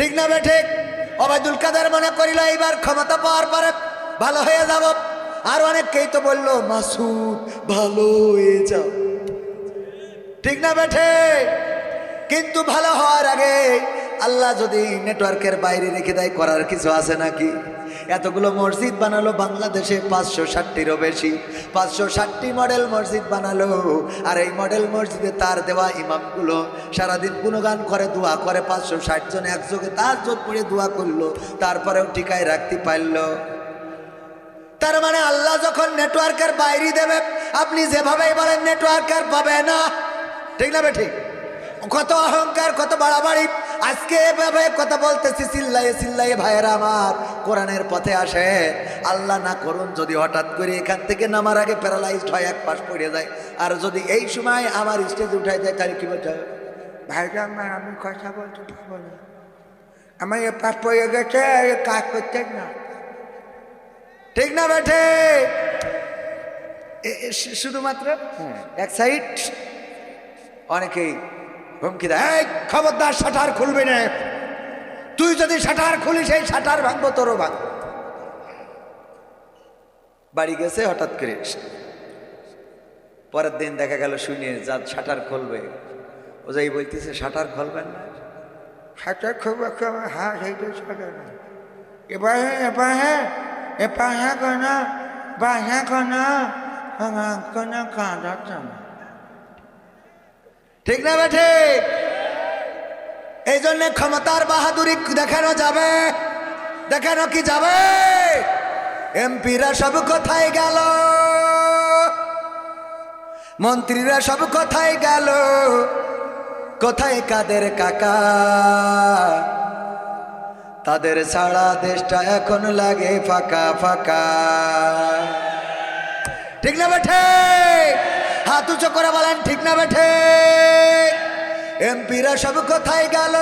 ঠিক না ঠিক? অবায়দুল কাদের মনে করিল, এইবার ক্ষমতা পাওয়ার পরে ভালো হয়ে যাব। আর অনেককেই তো বলল, মাসুদ, ভালো হয়ে যাও। ঠিক না বেঠে কিন্তু ভালো হওয়ার আগে আল্লাহ যদি নেটওয়ার্কের বাইরে রেখে দেয়, করার কিছু আছে নাকি? এতগুলো মসজিদ বানালো বাংলাদেশে পাঁচশো ষাটটিরও বেশি। পাঁচশো ষাটটি মডেল মসজিদ বানালো। আর এই মডেল মসজিদে তার দেওয়া ইমামগুলো সারাদিন গুণগান করে, দোয়া করে, পাঁচশো ষাট জন একযোগে তার জোট পড়ে দোয়া করল, তারপরেও টিকায় রাখতে পারল। তার মানে আল্লাহ যখন নেটওয়ার্কের বাইরে দেবে, আপনি যেভাবেই বলেন নেটওয়ার্কের পাবে না। ঠিক না বে ঠিক? কত অহংকার কত বাড়াবাড়ি। আজকে এভাবে কথা বলতেছি চিল্লাইয়ে চিল্লাইয়ে ভাইয়েরা আমার কোরআনের পথে আসে। আল্লাহ না করুন যদি হঠাৎ করে এখান থেকে নামার আগে প্যারালাইজড হয় এক পাশ পড়ে যায়। আর যদি এই সময় আমার স্টেজ উঠাই যায় তাহলে কি বলতে হবে? ভাইরা আমার আমি কথা বলতে পারব না। আমার এ পাশ পড়ে গেছে কাজ করতে না। ঠিক না বেঠে? শুধুমাত্র এক সাইড অনেকেই হুমকি দেয় "এই, খবরদার শাটার খুলবে না। তুই যদি শাটার খুলিস সেই শাটার ভাঙবো তোরও ভাঙ বাড়ি গেছে হঠাৎ করে। পরের দিন দেখা গেল শুনিয়ে যা শাটার খুলবে। ও যাই বলতেছে শাটার খুলবেন না? হাতে খুব হ্যাঁ সেইটা চলে না এবার হ্যাঁ এবার হ্যাঁ এবার হ্যাঁ কেন? বা হ্যাঁ কেন কেন কাঁদাচ্ছে না। ঠিক না বেঠে এই জন্য ক্ষমতার বাহাদুরি দেখানো যাবে। দেখানো কি যাবে? এমপিরা সব কোথায় গেল? মন্ত্রীরা সব কোথায় গেল? কোথায় কাদের কাকা? তাদের ছাড়া দেশটা এখন লাগে ফাঁকা ফাঁকা। ঠিক না বেঠে হাত উঁচু করে বলেন, ঠিক না বেঠে? এমপিরা সব কোথায় গেল?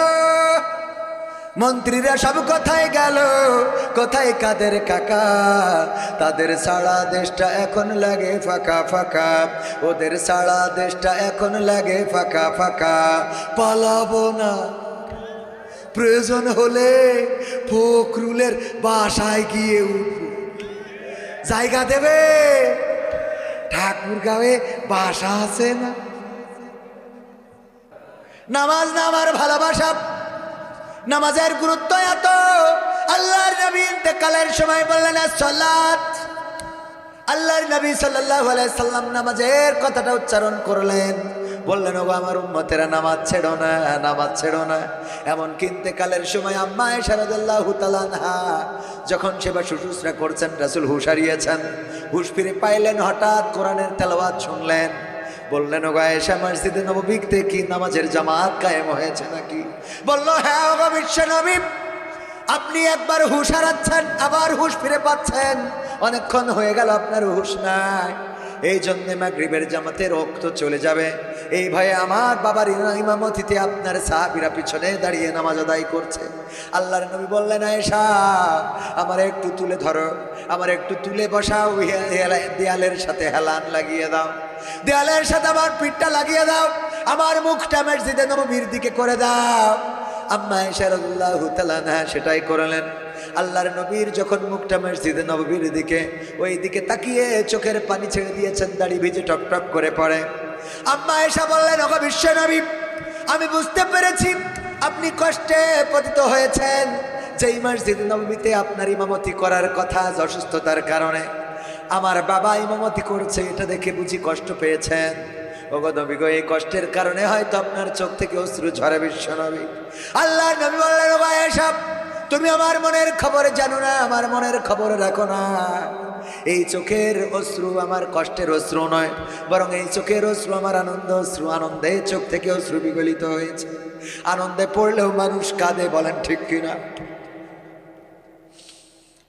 মন্ত্রীরা সব কোথায় গেল? কোথায় কাদের কাকা? তাদের সারা দেশটা এখন লাগে ফাঁকা ফাঁকা। ওদের সারা দেশটা এখন লাগে ফাঁকা ফাঁকা। পালাবো না। প্রয়োজন হলে ফখরুলের বাসায় গিয়ে উঠবো। জায়গা দেবে? ঠাকুর গাওয়ে বাসা আছে না? নামাজ না আমার ভালোবাসা, নামাজের গুরুত্ব এত। আল্লাহর নবী ইন্তেকালের সময় বললেন সালাত। আল্লাহর নবী সাল্লাহ সাল্লাম নামাজের কথাটা উচ্চারণ করলেন। বললেন ও আমার উম্মতেরা নামাজ ছেড়ো না, নামাজ ছেড়ো না। এমন কিনতে কালের সময় আম্মা শারদাল্লাহু তাআলাহা যখন সেবা শুশ্রূষা করছেন, রাসূল হুশ হারিয়েছেন। হুশ ফিরে পাইলেন, হঠাৎ কোরআনের তেলাওয়াত শুনলেন। বললেন ও গায়েশা মসজিদে নববীতে কি নামাজের জামাত কায়েম হয়েছে নাকি? বলল হ্যাঁ ও গো বিশ্ব নবী, আপনি একবার হুশ হারাচ্ছেন, আবার হুশ ফিরে পাচ্ছেন। অনেকক্ষণ হয়ে গেল, আপনার হুশ নাই। এই জন্যে মাগরিবের জামাতে রক্ত চলে যাবে। এই ভয়ে আমার বাবার ইমা- ইমামতিতে আপনার সাহাবিরা পিছনে দাঁড়িয়ে নামাজ আদায় করছে। আল্লাহর নবী বললেন, আয়েশা, আমার একটু তুলে ধরো। আমার একটু তুলে বসাও। দেয়ালের সাথে হেলান লাগিয়ে দাও। দেয়ালের সাথে আমার পিঠটা লাগিয়ে দাও। আমার মুখটা মসজিদে নবীর দিকে করে দাও। আম্মা তালানা সেটাই করলেন। আল্লাহর নবীর যখন মুখটা মসজিদে নবীর দিকে ওই দিকে তাকিয়ে চোখের পানি ছেড়ে দিয়েছেন দাড়ি ভিজে টপ টপ করে পড়ে। আম্মা এসা বললেন, ওগো বিশ্ব নবী, আমি বুঝতে পেরেছি, আপনি কষ্টে পতিত হয়েছেন। যেই মসজিদ নবীতে আপনার ইমামতি করার কথা অসুস্থতার কারণে। আমার বাবা ইমামতি করছে, এটা দেখে বুঝি কষ্ট পেয়েছেন। ওগো নবী গো, এই কষ্টের কারণে হয়তো আপনার চোখ থেকে অশ্রু ঝরে বিশ্ব নবী। আল্লাহ নবী বললেন, ওগো এসব তুমি আমার মনের খবর জানো না, আমার মনের খবর রাখো না। এই চোখের অশ্রু আমার কষ্টের অশ্রু নয়, বরং এই চোখের অশ্রু আমার আনন্দ, অশ্রু আনন্দে চোখ থেকে অশ্রু বিগলিত হয়েছে। আনন্দে পড়লেও মানুষ কাঁদে, বলেন ঠিক কিনা?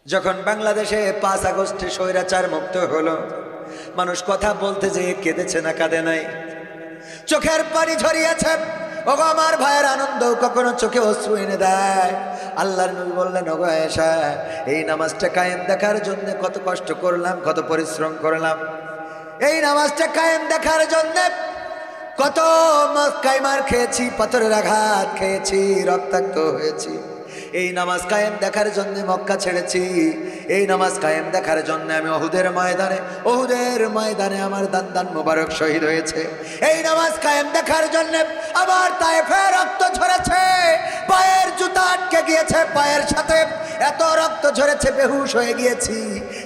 যখন বাংলাদেশে পাঁচ আগস্টে স্বৈরাচার মুক্ত হলো, মানুষ কথা বলতে যে কেঁদেছে না, কাঁদে নাই। চোখের পানি ঝরিয়েছে, ওগো আমার ভাইয়ের আনন্দ কখনো চোখে অশ্রু এনে দেয়। আল্লাহর নবী বললেন এসা এই নামাজটা কায়েম দেখার জন্য কত কষ্ট করলাম, কত পরিশ্রম করলাম। এই নামাজটা কায়েম দেখার জন্য কত কাইমার খেয়েছি, পাথরের আঘাত খেয়েছি, রক্তাক্ত হয়েছি। এই নামাজ কায়েম দেখার জন্য মক্কা ছেড়েছি। এই নামাজ কায়েম দেখার জন্য আমি অহুদের ময়দানে অহুদের ময়দানে আমার দান দান মোবারক শহীদ হয়েছে। এই নামাজ কায়েম দেখার জন্য আমার তায়েফে রক্ত ঝরেছে। পায়ের জুতা আটকে গিয়েছে পায়ের সাথে। এত রক্ত ঝরেছে, বেহুশ হয়ে গিয়েছি।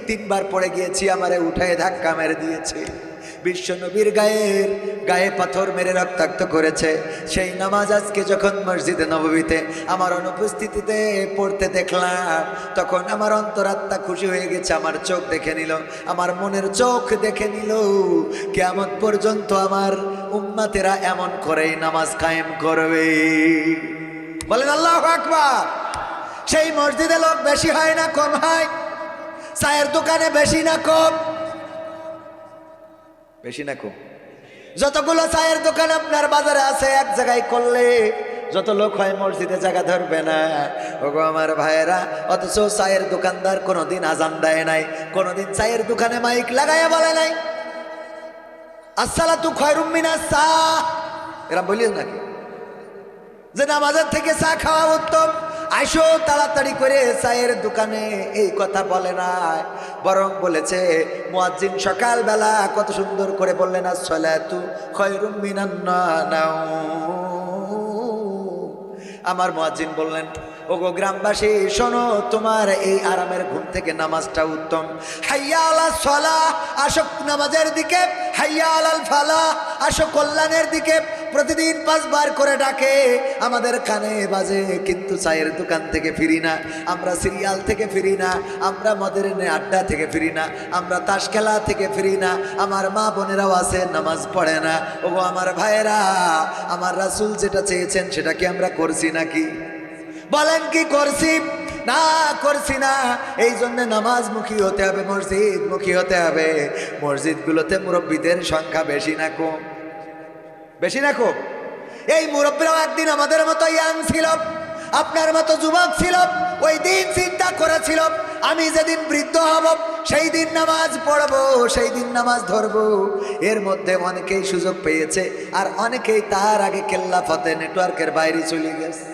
তিনবার পড়ে গিয়েছি, আমারে উঠে ধাক্কা মেরে দিয়েছে। বিশ্ব নবীর গায়ের গায়ে পাথর মেরে রক্তাক্ত করেছে। সেই নামাজ আজকে যখন মসজিদে নববীতে আমার অনুপস্থিতিতে পড়তে দেখলাম, তখন আমার অন্তরাত্মা খুশি হয়ে গেছে, আমার চোখ দেখে নিল, আমার মনের চোখ দেখে নিল কেমন পর্যন্ত আমার উম্মাতেরা এমন করেই নামাজ কায়েম করবে। বলেন, আল্লাহ আকবার! সেই মসজিদে লোক বেশি হয় না, কম হয়। চায়ের দোকানে বেশি না, কম। বেশি না কম। যতগুলো চায়ের দোকান আপনার বাজারে আছে, এক জায়গায় করলে যত লোক হয় মসজিদে জায়গা ধরবে না। ওগো আমার ভাইয়েরা, অথচ চায়ের দোকানদার কোনোদিন আজান দেয় নাই, কোনোদিন চায়ের দোকানে মাইক লাগাইয়া বলে নাই। আসসালা তু খয়রুম মিনা চা। এরা বলিস নাকি? যে নামাজের থেকে চা খাওয়া উত্তম আইসো তাড়াতাড়ি করে চায়ের দোকানে, এই কথা বলে না। বরং বলেছে, মুয়াজ্জিন সকালবেলা কত সুন্দর করে বললেন, আসসালাতু খয়রুম মিনান নাওম। আমার মুয়াজ্জিন বললেন, ওগো গ্রামবাসী, শোনো, তোমার এই আরামের ঘুম থেকে নামাজটা উত্তম। হাইয়া আলা সলা আসো নামাজের দিকে হাইয়া ফালা, আসো কল্যাণের দিকে। প্রতিদিন পাঁচবার করে ডাকে, আমাদের কানে বাজে, কিন্তু চায়ের দোকান থেকে ফিরি না। আমরা সিরিয়াল থেকে ফিরি না, আমরা মদের আড্ডা থেকে ফিরি না, আমরা তাস খেলা থেকে ফিরি না। আমার মা বোনেরাও আছে, নামাজ পড়ে না। ও আমার ভাইয়েরা, আমার রাসুল যেটা চেয়েছেন সেটা কি আমরা করছি নাকি? বলেন কি করছি? না করছি না। এই জন্য নামাজ মুখী হতে হবে মসজিদ মুখী হতে হবে। মসজিদগুলোতে মুরব্বীদের সংখ্যা বেশি না কম বেশি না খুব? এই মুরব্বীরাও একদিন আমাদের মতো ইয়াং ছিল, আপনার মতো যুবক ছিল, ওই দিন চিন্তা করেছিল, আমি যেদিন বৃদ্ধ হব, সেই দিন নামাজ পড়ব, সেই দিন নামাজ ধরবো। এর মধ্যে অনেকেই সুযোগ পেয়েছে, আর অনেকেই তার আগে কেল্লা ফতে নেটওয়ার্কের বাইরে চলে গেছে।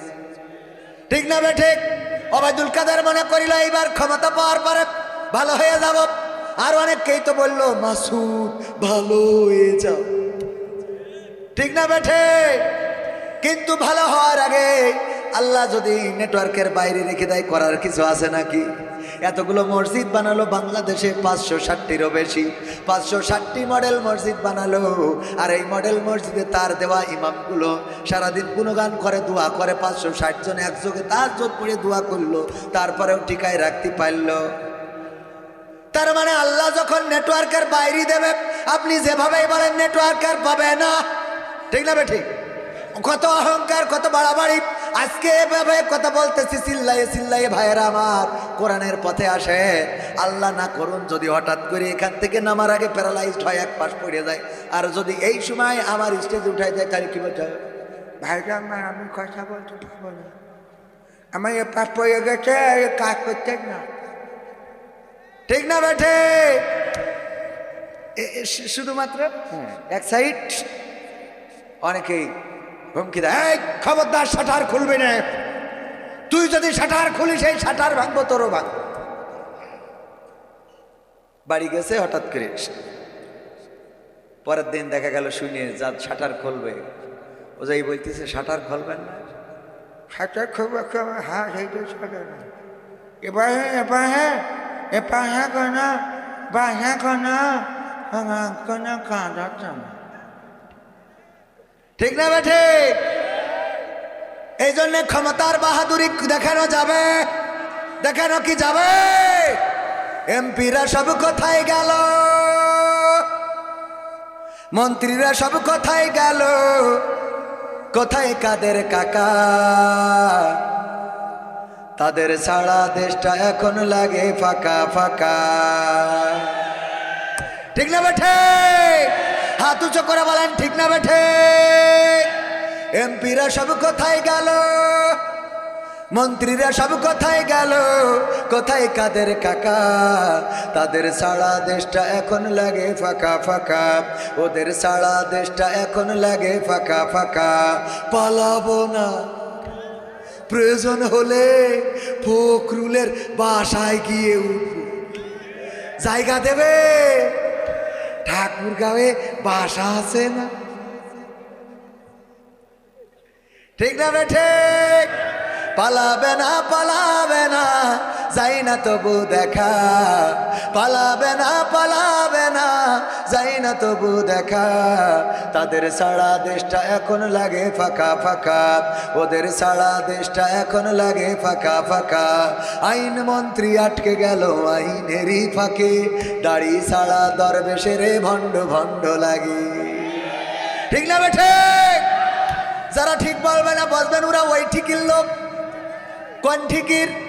ঠিক না বে ঠিক? অবায়দুল কাদের মনে করিল, এইবার ক্ষমতা পাওয়ার পরে ভালো হয়ে যাব। আর অনেককেই তো বলল, মাসুদ, ভালো হয়ে যাও। ঠিক না বেঠে? কিন্তু ভালো হওয়ার আগে আল্লাহ যদি নেটওয়ার্কের বাইরে রেখে দেয়, করার কিছু আছে নাকি? এতগুলো মসজিদ বানালো বাংলাদেশে পাঁচশো ষাটটিরও বেশি। পাঁচশো ষাটটি মডেল মসজিদ বানালো, আর এই মডেল মসজিদে তার দেওয়া ইমামগুলো সারাদিন গুণগান করে, দোয়া করে, পাঁচশো ষাট জন একযোগে তার জোট করে দোয়া করল, তারপরেও টিকায় রাখতে পারল। তার মানে আল্লাহ যখন নেটওয়ার্কের বাইরে দেবে, আপনি যেভাবেই বলেন নেটওয়ার্কের পাবে না। ঠিক না ঠিক? কত অহংকার কত বাড়াবাড়ি। আজকে এভাবে কথা বলতেছি চিল্লাই চিল্লাই ভাইয়েরা আমার কোরআনের পথে আসে। আল্লাহ না করুন যদি হঠাৎ করে এখান থেকে নামার আগে প্যারালাইজড হয় এক পাশ পড়ে যায়। আর যদি এই সময় আমার স্টেজে উঠাই যায় তাহলে কি বলতে হবে? ভাইরা আমার আমি কথা বলতে পারব না। আমার এ পাশ পড়ে গেছে কাজ করতে না। ঠিক না বেঠে? শুধুমাত্র এক সাইড অনেকেই হুমকি দেয় "এই, খবরদার শাটার খুলবি না। তুই যদি শাটার খুলিস এই শাটার ভাঙবো তোরও ভাঙ বাড়ি গেছে হঠাৎ করে। পরের দিন দেখা গেল শুনে যা শাটার খুলবে। ও যাই বলতেছে শাটার খুলবেন না? হাতে খুব হ্যাঁ সেইটা চলে না এবার হ্যাঁ এবার হ্যাঁ এবার হ্যাঁ কেন বা হ্যাঁ কেন কেন কাঁদাচ্ছে না ঠিক না বেঠে এই জন্য ক্ষমতার বাহাদুরি দেখানো যাবে। দেখানো কি যাবে? এমপিরা সব কোথায় গেল? মন্ত্রীরা সব কোথায় গেল? কোথায় কাদের কাকা? তাদের ছাড়া দেশটা এখন লাগে ফাঁকা ফাঁকা। ঠিক না বেঠে হাত উঁচু করে বলেন, ঠিক না বেঠে এমপিরা সব কোথায় গেল? মন্ত্রীরা সব কোথায় গেল? কোথায় কাদের কাকা? তাদের সারা দেশটা এখন লাগে ফাঁকা ফাঁকা। ওদের সারা দেশটা এখন লাগে ফাঁকা ফাঁকা। পালাবো না। প্রয়োজন হলে ফখরুলের বাসায় গিয়ে উঠব। জায়গা দেবে? ঠাকুর গাঁয়ে বাসা আছে না? ঠিক না বে ঠিক? পালাবে না পালাবে না। যাই না তবু দেখা। পালাবে না পালাবে না, যাই না তবু দেখা। তাদের সারা দেশটা এখন লাগে ফাঁকা ফাঁকা। ওদের সারা দেশটা এখন লাগে ফাঁকা ফাঁকা। আইন মন্ত্রী আটকে গেল আইনেরই ফাঁকে। দাড়ি সারা দরবেশের ভণ্ড ভণ্ড লাগে। ঠিক না বে ঠিক যারা ঠিক বলবে না, বসবেন ওরা, ওই ঠিকির লোক। কোন ঠিকির?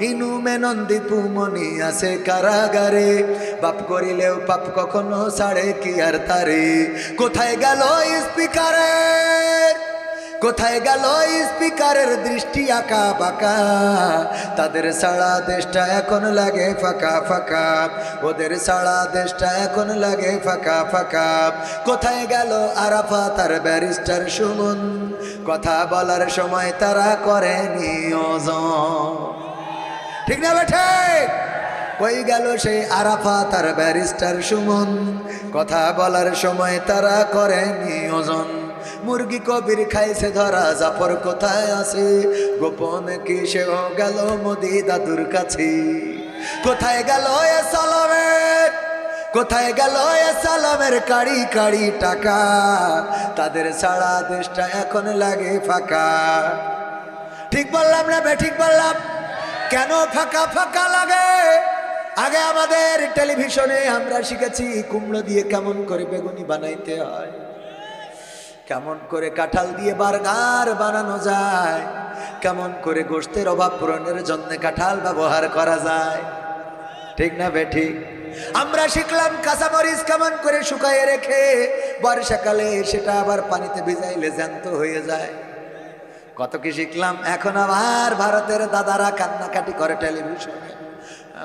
ইনু মেনন্দিপু মনি আছে কারাগারে। বাপ করিলেও পাপ কখনো ছাড়ে কি আর তারে। কোথায় গেল স্পিকারের কোথায় গেল স্পিকারের দৃষ্টি আঁকা বাঁকা? তাদের সারা দেশটা এখন লাগে ফাঁকা ফাঁকা। ওদের সারা দেশটা এখন লাগে ফাঁকা ফাঁকা। কোথায় গেল আরাফা তার ব্যারিস্টার সুমন? কথা বলার সময় তারা করে নিয়োজন ঠিক না বেঠে কই গেল সেই আরাফা, তার ব্যারিস্টার সুমন? কথা বলার সময় তারা করে নিয়োজন মুরগি কবির খাইছে ধরা, জাফর কোথায় আছে? গোপন কি সেও গেল মোদি দাদুর কাছে? কোথায় গেল এ সালামের? কোথায় গেল এ সালামের কাড়ি কাড়ি টাকা? তাদের সারা দেশটা এখন লাগে ফাঁকা। ঠিক বললাম না বে, ঠিক বললাম? কেন ফাঁকা ফাঁকা লাগে? আগে আমাদের টেলিভিশনে আমরা শিখেছি কুমড়ো দিয়ে কেমন করে বেগুনি বানাইতে হয়। কেমন করে কাঁঠাল দিয়ে বার্গার বানানো যায়। কেমন করে গোষ্ঠের অভাব পূরণের জন্য কাঁঠাল ব্যবহার করা যায়। ঠিক না বে ঠিক? আমরা শিখলাম কাঁচামরিচ কেমন করে শুকায়ে রেখে বর্ষাকালে সেটা আবার পানিতে ভিজাইলে জ্যান্ত হয়ে যায়। কত কি শিখলাম? এখন আবার ভারতের দাদারা কান্নাকাটি করে টেলিভিশনে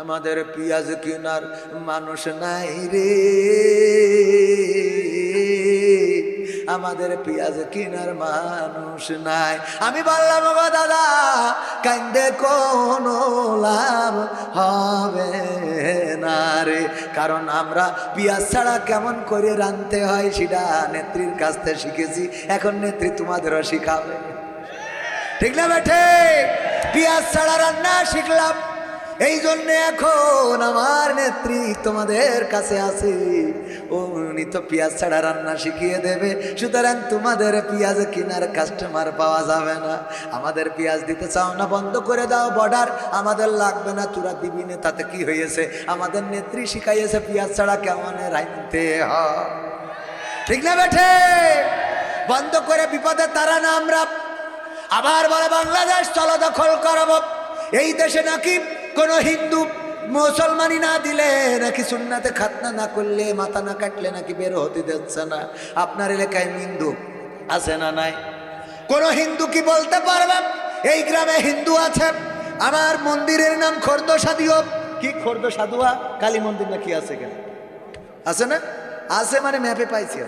আমাদের পেঁয়াজ কেনার মানুষ নাই রে। আমাদের পেঁয়াজ কেনার মানুষ নাই। আমি বললাম গো দাদা, কান্দে কোনো লাভ হবে না রে। কারণ আমরা পেঁয়াজ ছাড়া কেমন করে রাঁধতে হয় সেটা নেত্রীর কাছ থেকে শিখেছি। এখন নেত্রী তোমাদেরও শিখাবে। ঠিক না বেঠে? পেঁয়াজ ছাড়া রান্না শিখলাম। এই জন্য এখন আমার নেত্রী তোমাদের কাছে আছে। উনি তো পেঁয়াজ ছাড়া রান্না শিখিয়ে দেবে। সুতরাং তোমাদের পেঁয়াজ কেনার কাস্টমার পাওয়া যাবে না। আমাদের পেঁয়াজ দিতে চাও না, বন্ধ করে দাও বর্ডার আমাদের লাগবে না, তোরা দিবি না, তাতে কি হয়েছে? আমাদের নেত্রী শিখাইয়েছে পেঁয়াজ ছাড়া কেমন রাইতে হয়। ঠিক না বেঠে? বন্ধ করে বিপদে তারা না আমরা। আবার বলে, বাংলাদেশ, চলো দখল করব। এই দেশে নাকি কোনো হিন্দু মুসলমানি না দিলে, নাকি সুন্নাতে খাতনা না করলে, মাথা না কাটলে নাকি বের হতে দিচ্ছে না। আপনার এলাকায় হিন্দু আছে না নাই? কোন হিন্দু কি বলতে পারবেন এই গ্রামে হিন্দু আছে। আমার মন্দিরের নাম খর্দ সাদিও কি খর্দ সাধুয়া? কালী মন্দির নাকি আছে কেন আছে না? আছে মানে ম্যাপে পাইছি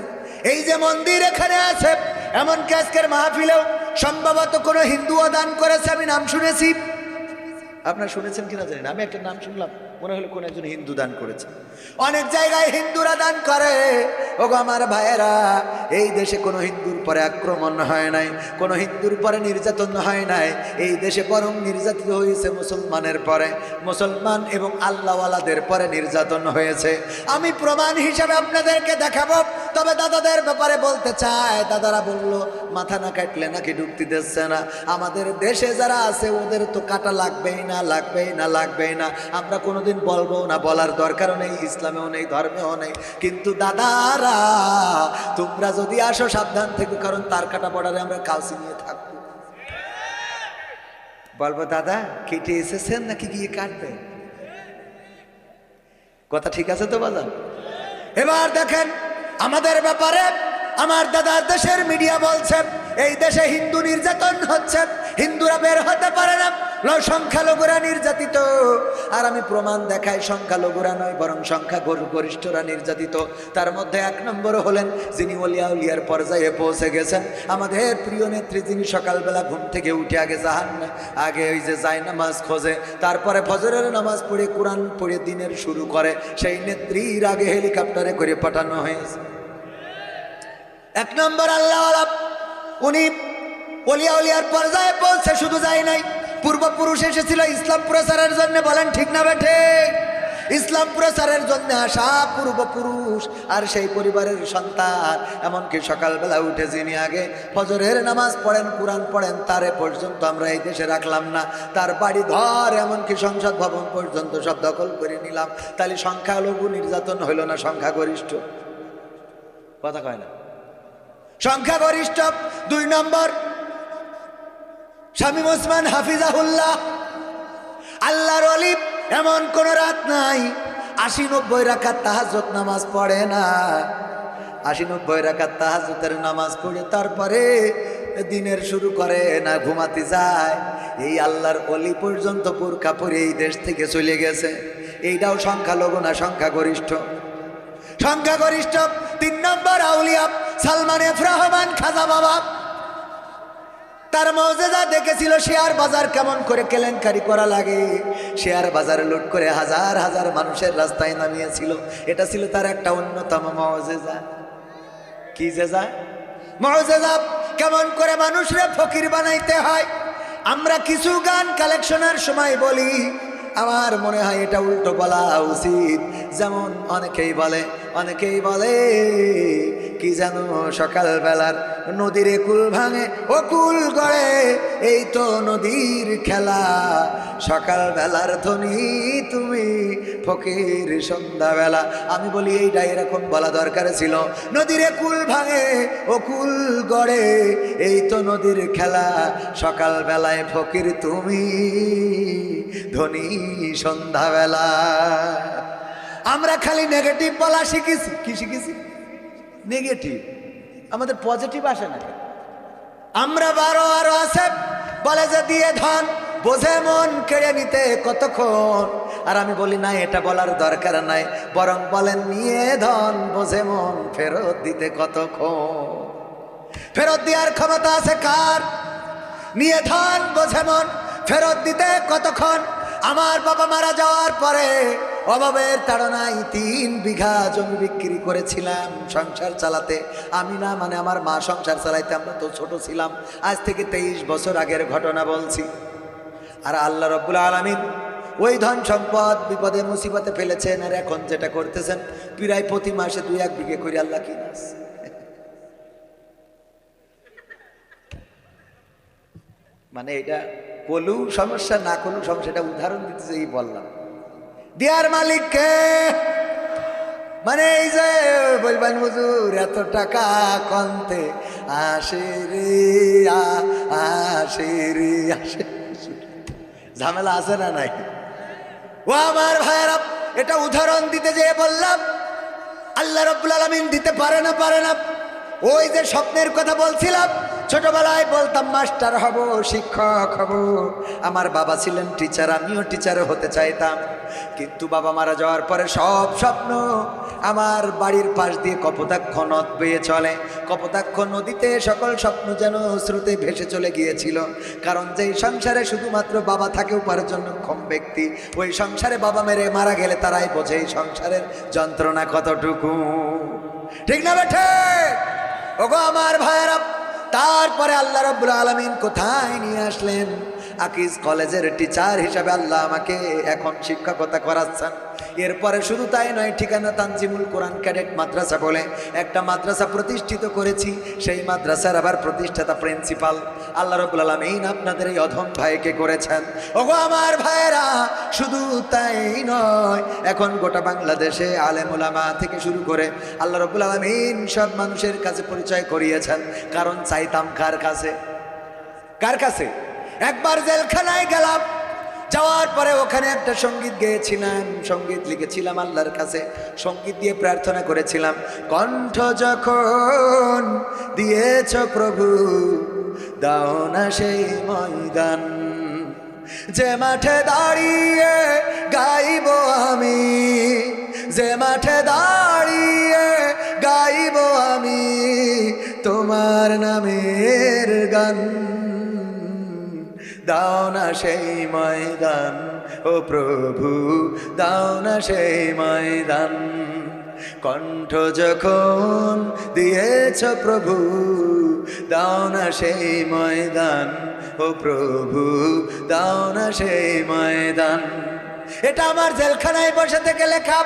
এই যে মন্দির এখানে আছে এমন আজকের মাহফিলেও সম্ভবত কোনো হিন্দুও দান করেছে, আমি নাম শুনেছি। আপনার শুনেছেন কিনা জানেন আমি একটা নাম শুনলাম। মনে হলো কোন একজন হিন্দু দান করেছে। অনেক জায়গায় হিন্দুরা দান করে। ওগো আমার ভাইয়েরা, এই দেশে কোনো হিন্দুর পরে আক্রমণ হয় নাই, কোনো হিন্দুর পরে নির্যাতন হয় নাই। এই দেশে বরং নির্যাতিত হয়েছে মুসলমানের পরে। মুসলমান এবং আল্লাহওয়ালাদের পরে নির্যাতন হয়েছে। আমি প্রমাণ হিসাবে আপনাদেরকে দেখাবো। তবে দাদাদের ব্যাপারে বলতে চায় দাদারা বলল, মাথা না কাটলে নাকি ঢুকতে দিচ্ছে না। আমাদের দেশে যারা আছে, ওদের তো কাটা লাগবেই না লাগবেই না লাগবেই না। আমরা কোনোদিন বলব না, বলার দরকারও নেই, ইসলামেও নেই, ধর্মেও নেই। কিন্তু দাদারা, তোমরা যদি আসো সাবধান থেকে, কারণ তার কাটা বর্ডারে আমরা কাউসি নিয়ে থাকব। বলব, দাদা, কেটে এসেছেন নাকি গিয়ে কাটবে কথা ঠিক আছে তো বাজান এবার দেখেন, আমাদের ব্যাপারে আমার দাদার দেশের মিডিয়া বলছে এই দেশে হিন্দু নির্যাতন হচ্ছে, হিন্দুরা বের হতে পারে না সংখ্যালঘুরা নির্যাতিত। আর আমি প্রমাণ দেখাই, সংখ্যালঘুরা নয়, বরং সংখ্যা গর- গরিষ্ঠরা নির্যাতিত। তার মধ্যে এক নম্বর হলেন, যিনি অলিয়া উলিয়ার পর্যায়ে পৌঁছে গেছেন। আমাদের প্রিয় নেত্রী, যিনি সকালবেলা ঘুম থেকে উঠে আগে জাহান আগে ওই যে যায় নামাজ খোঁজে, তারপরে ফজরের নামাজ পড়ে, কোরআন পড়ে, দিনের শুরু করে, সেই নেত্রীর আগে হেলিকপ্টারে করে পাঠানো হয়েছে। এক নম্বর আল্লাহ উনি অলিয়া উলিয়ার পর্যায়ে পৌঁছে শুধু যায় নাই। পূর্বপুরুষ এসেছিল ইসলাম প্রচারের জন্য। বলেন, ঠিক না বেঠে? ইসলাম প্রচারের জন্য আসা পূর্বপুরুষ আর সেই পরিবারের সন্তান। এমনকি সকালবেলা উঠে যিনি আগে ফজরের নামাজ পড়েন, কোরআন পড়েন, তারে পর্যন্ত আমরা এই দেশে রাখলাম না। তার বাড়ি ঘর, এমনকি সংসদ ভবন পর্যন্ত সব দখল করে নিলাম। তাহলে সংখ্যালঘু নির্যাতন হইল না সংখ্যাগরিষ্ঠ? কথা কয় না। সংখ্যাগরিষ্ঠ দুই নম্বর শামীম ওসমান হাফিজাহুল্লাহ। আল্লাহর অলিপ এমন কোন রাত নাই, আশি নব্বই রাখার তাহাজত নামাজ পড়ে না। আশি নব্বই রাখার তাহাজতের নামাজ পড়ে, তারপরে দিনের শুরু করে না, ঘুমাতে যায়। এই আল্লাহর অলি পর্যন্ত বোরকা পরে এই দেশ থেকে চলে গেছে। এইটাও সংখ্যালঘু না সংখ্যাগরিষ্ঠ? সংখ্যাগরিষ্ঠ তিন নম্বর আউলিয়া সালমান এফ রহমান খাজা বাবা। তার মৌজেদা দেখেছিল শেয়ার বাজার কেমন করে কেলেঙ্কারি করা লাগে। শেয়ার বাজারে লুট করে হাজার হাজার মানুষের রাস্তায় নামিয়েছিল। এটা ছিল তার একটা অন্যতম মৌজেজা। কি জেজা? মৌজেজা, কেমন করে মানুষরে ফকির বানাইতে হয়? আমরা কিছু গান কালেকশনের সময় বলি, আমার মনে হয় এটা উল্টো বলা উচিত। যেমন অনেকেই বলে অনেকেই বলে, কি যেন সকালবেলার নদীরে কুল ভাঙে ও কুল গড়ে? এই তো নদীর খেলা, সকালবেলার ধ্বনি, তুমি ফকির সন্ধ্যাবেলা। আমি বলি, এইটা এরকম বলা দরকার ছিল। নদীরে কুল ভাঙে ও কুল গড়ে, এই তো নদীর খেলা, সকালবেলায় ফকির তুমি ধনী সন্ধ্যাবেলা। আমরা খালি নেগেটিভ বলা শিখেছি। কি শিখেছি? নেগেটিভ আমাদের পজিটিভ আসে না আমরা বারো আরও আছে, বলে যে দিয়ে ধন, বোঝে মন, কেড়ে নিতে কতক্ষণ? আর আমি বলি, না, এটা বলার দরকার নাই, বরং বলেন, নিয়ে ধন, বোঝে মন, ফেরত দিতে কতক্ষণ? ফেরত দেওয়ার ক্ষমতা আছে কার? নিয়ে ধন, বোঝে মন, ফেরত দিতে কতক্ষণ? আমার বাবা মারা যাওয়ার পরে অভাবের তাড়নায় তিন বিঘা জমি বিক্রি করেছিলাম সংসার চালাতে। আমি না মানে আমার মা সংসার চালাইতে, আমরা তো ছোট ছিলাম। আজ থেকে তেইশ বছর আগের ঘটনা বলছি। আর আল্লাহ রব্বুল আলমিন ওই ধন সম্পদ বিপদে, মুসিবতে ফেলেছেন। আর এখন যেটা করতেছেন, প্রায় প্রতি মাসে দুই, এক বিঘে করে আল্লাহ কিনাস মানে এটা কলু সমস্যা, না কলু সমস্যা, এটা উদাহরণ এই বললাম। দিয়ার মালিককে। মানে এই যে বলবেন হুজুর, এত টাকা কন্তে আসে রে আসে রে, আসে ঝামেলা আছে না নাই? ও আমার ভাইয়েরা, এটা উদাহরণ দিতে যেয়ে বললাম, আল্লাহ রব্বুল আলমিন দিতে পারে না পারে না। ওই যে স্বপ্নের কথা বলছিলাম, ছোটবেলায় বলতাম, মাস্টার হব, শিক্ষক হব। আমার বাবা ছিলেন টিচার আমিও টিচার হতে চাইতাম। কিন্তু বাবা মারা যাওয়ার পরে সব স্বপ্ন আমার বাড়ির পাশ দিয়ে কপোতাক্ষ নদ বেয়ে চলে। কপোতাক্ষ নদীতে সকল স্বপ্ন যেন স্রোতে ভেসে চলে গিয়েছিল। কারণ যেই সংসারে শুধুমাত্র বাবা থাকে উপার্জনক্ষম ব্যক্তি। ওই সংসারে বাবা মেরে মারা গেলে তারাই বোঝে সংসারের যন্ত্রণা কতটুকু। ঠিক না বেঠে? ওগো আমার ভাইয়েরা তারপরে আল্লাহ রব্বুল আলমিন কোথায় নিয়ে আসলেন? আকিজ কলেজের টিচার হিসাবে আল্লাহ আমাকে এখন শিক্ষকতা করাচ্ছেন। এরপরে শুধু তাই নয়, ঠিকানা তানজিমুল কোরআন ক্যাডেট মাদ্রাসা বলে একটা মাদ্রাসা প্রতিষ্ঠিত করেছি। সেই মাদ্রাসার আবার প্রতিষ্ঠাতা প্রিন্সিপাল। আল্লাহ রবুল আলমিন আপনাদের এই অধম ভাইকে করেছেন। ওগো আমার ভাইয়েরা, শুধু তাই নয়, এখন গোটা বাংলাদেশে আলেমুলামা থেকে শুরু করে আল্লাহ রবুল আলমিন সব মানুষের কাছে পরিচয় করিয়েছেন। কারণ চাইতাম কার কাছে? কার কাছে? একবার জেলখানায় গেলাম। যাওয়ার পরে ওখানে একটা সংগীত গেয়েছিলাম। সংগীত লিখেছিলাম আল্লাহর কাছে। সংগীত দিয়ে প্রার্থনা করেছিলাম, কণ্ঠ যখন দিয়েছ প্রভু, দাও না সেই ময়দান। যে মাঠে দাঁড়িয়ে গাইব আমি, যে মাঠে দাঁড়িয়ে গাইব আমি তোমার নামের গান। দাও না সেই ময়দান, ও প্রভু, দাও না সেই ময়দান। কণ্ঠ যখন দিয়েছ প্রভু, দাও না সেই ময়দান, ও প্রভু, দাও না সেই ময়দান। এটা আমার জেলখানায় বসে থেকে লেখা,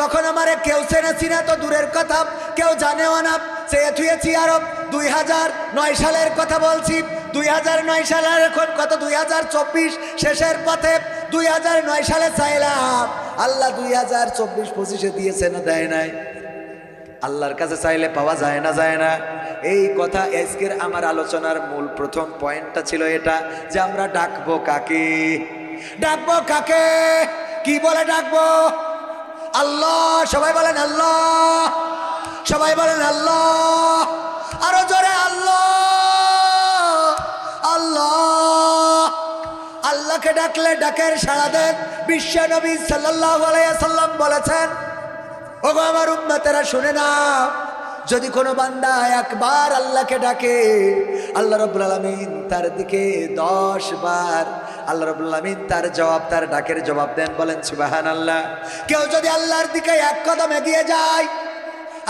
তখন আমার কেউ চেনেছি না, তো দূরের কথা। কেউ জানেও না সে থুয়েছি আরও দুই হাজার নয় সালের কথা বলছি। দুই হাজার নয় সালের এখন কত? দুই হাজার চব্বিশ শেষের পথে। দুই হাজার নয় সালে চাইলাম। আল্লাহ দুই হাজার চব্বিশ পঁচিশে দিয়েছে না দেয় নাই? আল্লাহর কাছে চাইলে পাওয়া যায় না যায় না। এই কথা আজকের আমার আলোচনার মূল প্রথম পয়েন্টটা ছিল এটা যে আমরা ডাকবো কাকে? ডাকবো কাকে? কি বলে ডাকবো? আল্লাহ! সবাই বলেন আল্লাহ! সবাই বলেন আল্লাহ! আল্লাহকে ডাকলে ডাকের সাড়া দেন। বিশ্ব নবী সাল্লাম বলেছেন, ওগো আমার উম্মতেরা, শুনে না যদি কোনো বান্দা একবার আল্লাহকে ডাকে, আল্লাহ রব্বুল আলমিন তার দিকে দশ বার, আল্লাহ রব্বুল আলমিন তার জবাব, তার ডাকের জবাব দেন, বলেন সুবাহান আল্লাহ কেউ যদি আল্লাহর দিকে এক কদম এগিয়ে যায়,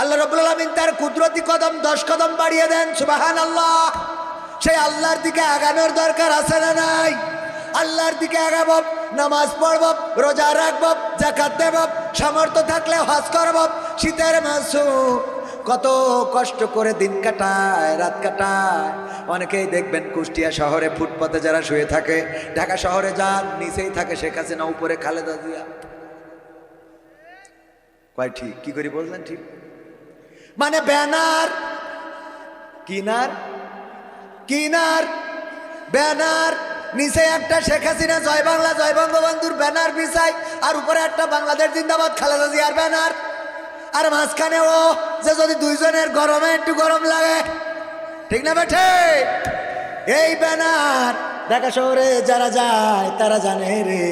আল্লাহ রব্বুল আলমিন তার কুদরতি কদম দশ কদম বাড়িয়ে দেন সুবাহান আল্লাহ সেই আল্লাহর দিকে আগানোর দরকার আছে না নাই? আল্লাহর দিকে আগাব, নামাজ পড়ব, রোজা রাখব জাকাত দেব, সামর্থ্য থাকলে হজ করব। শীতের মাসুম কত কষ্ট করে দিন কাটায়, রাত কাটায়। অনেকেই দেখবেন কুষ্টিয়া শহরে ফুটপাতে যারা শুয়ে থাকে, ঢাকা শহরে যান, নিচেই থাকে শেখ হাসিনা, উপরে খালেদা জিয়া। কয়, ঠিক, কি করি বললেন ঠিক? মানে ব্যানার, কিনার কিনার, ব্যানার নিচে একটা শেখ হাসিনা, জয় বাংলা, জয় বঙ্গবন্ধুর ব্যানার বিচাই আর উপরে একটা বাংলাদেশ জিন্দাবাদ, খালেদা জিয়ার ব্যানার। আর মাঝখানে ও, যে যদি দুইজনের গরমে একটু গরম লাগে। ঠিক না বেঠে এই ব্যানার ঢাকা শহরে যারা যায়, তারা জানে রে।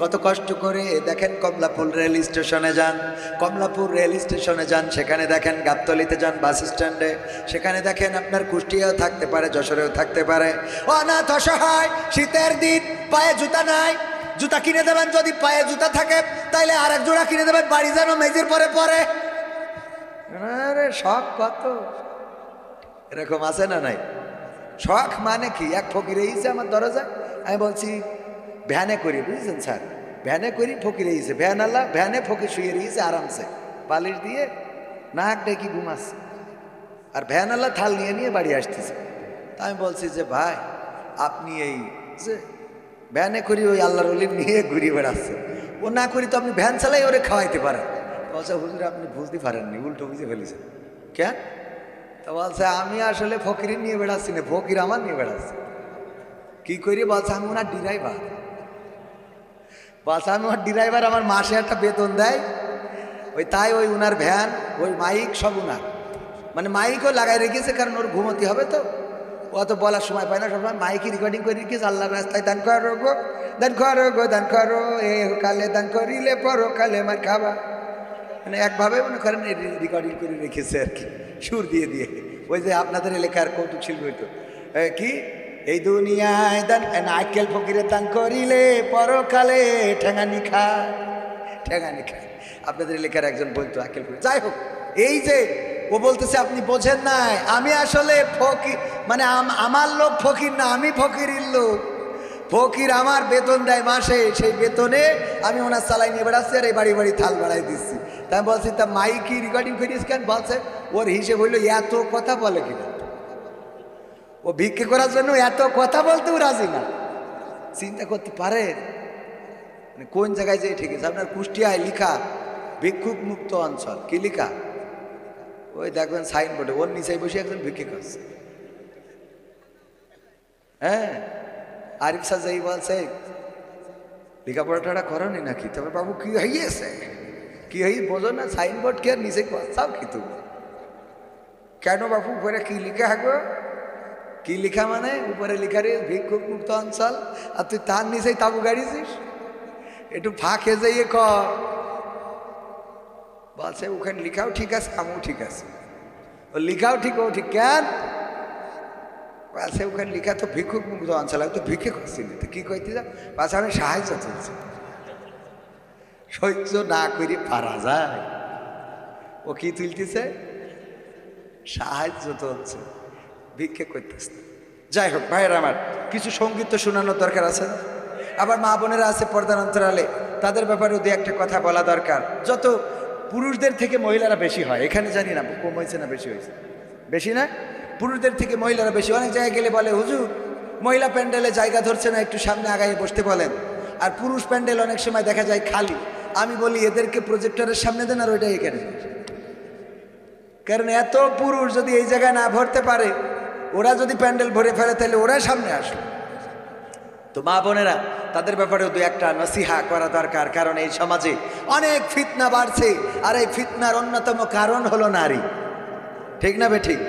কত কষ্ট করে দেখেন কমলাপুর রেল স্টেশনে যান। কমলাপুর রেল স্টেশনে যান, সেখানে দেখেন গাবতলিতে যান বাস স্ট্যান্ডে। সেখানে দেখেন আপনার কুষ্টিয়াও থাকতে পারে, যশোরেও থাকতে পারে। অনাথ অসহায়, শীতের দিন, পায়ে জুতা নাই। জুতা কিনে দেবেন, যদি পায়ে জুতা থাকে, তাইলে আরেক জোড়া কিনে দেবেন, বাড়ি যেন মেজির পরে পরে আরে শখ কত? এরকম আছে না নাই? শখ মানে কি? এক ফকির আমার দরজা আমি বলছি ভ্যানে করি, বুঝেছেন স্যার? ভ্যানে করি ফকির এইছে ভ্যান আল্লাহ, ভ্যানে ফকির শুয়ে রয়েছে আরামসে। বালিশ দিয়ে নাক ডেকে ঘুমাচ্ছে। আর ভ্যান আল্লাহ থাল নিয়ে নিয়ে বাড়ি আসতেছে। তা আমি বলছি যে, ভাই, আপনি এই যে ভ্যানে করি ওই আল্লাহর অলি নিয়ে ঘুরিয়ে বেড়াচ্ছে ও না করি তো আপনি ভ্যান চালাই ওরে খাওয়াইতে পারেন। বলছে, হুজুর, আপনি বুঝতে পারেননি, উল্টো বুঝে ফেলেছেন। কেন তো বলছে, আমি আসলে ফকির নিয়ে বেড়াচ্ছি না, ফকির আমার নিয়ে বেড়াচ্ছি। কী করি? বলছে, আমি ওনার ড্রাইভার। বলছে আমি ওনার ড্রাইভার আমার মাসে একটা বেতন দেয়। ওই তাই ওই উনার ভ্যান, ওই মাইক সব উনার। মানে মাইকও লাগাই রেখেছে কারণ ওর ঘুমতি হবে তো। ও অত বলার সময় পায় না, সবসময় মাইকে রেকর্ডিং করে রেখেছে। আল্লাহ রাস্তায়, দান করো গো, দান করো গো, দান করো, এ কালে দান করিলে পরো কালে আমার খাবা। মানে একভাবে মনে করেন রেকর্ডিং করে রেখেছে আর কি, সুর দিয়ে দিয়ে। ওই যে আপনাদের এলাকার কৌতুক শিল্পী হইতো। কি? এই দুনিয়ায় দান নাইকেল ফকিরে দান করিলে পরকালে ঠেঙানি খায় ঠেঙানি খায়। আপনাদের লেখার একজন বলতো আকেল ফকির। যাই হোক, এই যে ও বলতেছে, আপনি বোঝেন নাই, আমি আসলে ফকির মানে আম- আমার লোক ফকির না, আমি ফকিরের লোক। ফকির আমার বেতন দেয় মাসে, সেই বেতনে আমি ওনার চালাই নিয়ে বেড়াচ্ছি আর এই বাড়ি বাড়ি থাল বাড়াই দিচ্ছি। তাই বলছি, তা মাইকি রেকর্ডিং করিস কেন? বলছে, ওর হিসেব হইল, এত কথা বলে কিনা? ও ভিক্ষে করার জন্য এত কথা বলতেও রাজি না। চিন্তা করতে পারে মানে কোন জায়গায় যে ঠিক আছে, আপনার কুষ্টিয়ায় লিখা, ভিক্ষুক মুক্ত অঞ্চল, কি লিখা? ওই দেখবেন সাইনবোর্ডে ওর নিচে বসে একজন ভিক্ষে করছে। হ্যাঁ? আরিফ সাজাই বলছে, লেখাপড়াটা করনি নাকি? তবে বাবু কি হইয়েছে? কি হই বোঝো না সাইনবোর্ড কে আর নিচে সব কি তুমি? কেন বাপু উপরে কি লিখে হাগো? কি লেখা মানে? উপরে লেখা রে, ভিক্ষুক মুক্ত অঞ্চল। আর তুই তার নিচেই তাবু গাড়িছিস? একটু ফাঁকে যাইয়ে কর বলছে, ওখানে লিখাও ঠিক আছে, আমিও ঠিক আছে। ও লিখাও ঠিক, ও ঠিক কেন? বলছে, ওখানে লিখা তো ভিক্ষুক মুক্ত অঞ্চল তো ভিক্ষে করছি না। তো কি কইতে যা পাশে আমি সাহায্য চলছে সহ্য না করে পারা যায়। ও কি তুলতেছে? সাহায্য চলছে ভিক্ষে করতেছে। যাই হোক, ভাইয়ের আমার, কিছু সংগীত তো শোনানোর দরকার আছে। না? আবার মা বোনেরা আছে পর্দার অন্তরালে, তাদের ব্যাপারেও দু একটা কথা বলা দরকার। যত পুরুষদের থেকে মহিলারা বেশি হয়, এখানে জানি না, কম হয়েছে না বেশি হয়েছে? বেশি না? পুরুষদের থেকে মহিলারা বেশি, অনেক জায়গায় গেলে বলে, হুজুর, মহিলা প্যান্ডেলে জায়গা ধরছে না, একটু সামনে আগায় বসতে বলেন। আর পুরুষ প্যান্ডেল অনেক সময় দেখা যায় খালি। আমি বলি, এদেরকে প্রজেক্টরের সামনে দেন আর ওইটাই এখানে। কারণ এত পুরুষ যদি এই জায়গায় না ভরতে পারে ওরা যদি প্যান্ডেল ভরে ফেলে, তাহলে ওরা সামনে আসবে। তো মা বোনেরা, তাদের ব্যাপারেও দু একটা নসিহা করা দরকার, কারণ এই সমাজে অনেক ফিতনা বাড়ছে, আর এই ফিতনার অন্যতম কারণ হলো নারী। ঠিক না বে ঠিক?